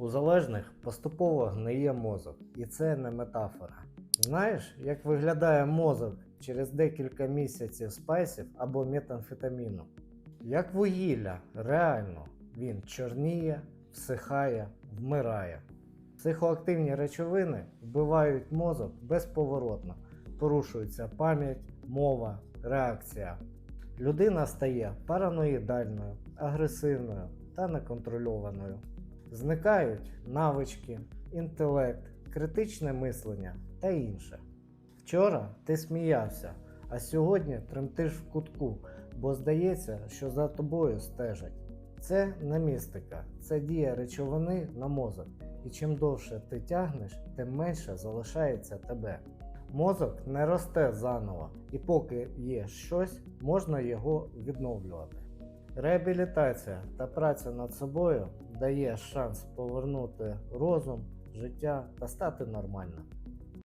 У залежних поступово гниє мозок, і це не метафора. Знаєш, як виглядає мозок через декілька місяців спайсів або метамфетаміну? Як вугілля, реально, він чорніє, всихає, вмирає. Психоактивні речовини вбивають мозок безповоротно, порушується пам'ять, мова, реакція. Людина стає параноїдальною, агресивною та неконтрольованою. Зникають навички, інтелект, критичне мислення та інше. Вчора ти сміявся, а сьогодні тремтиш в кутку, бо здається, що за тобою стежать. Це не містика, це дія речовини на мозок, і чим довше ти тягнеш, тим менше залишається тебе. Мозок не росте заново, і поки є щось, можна його відновлювати. Реабілітація та праця над собою дає шанс повернути розум, життя та стати нормальним.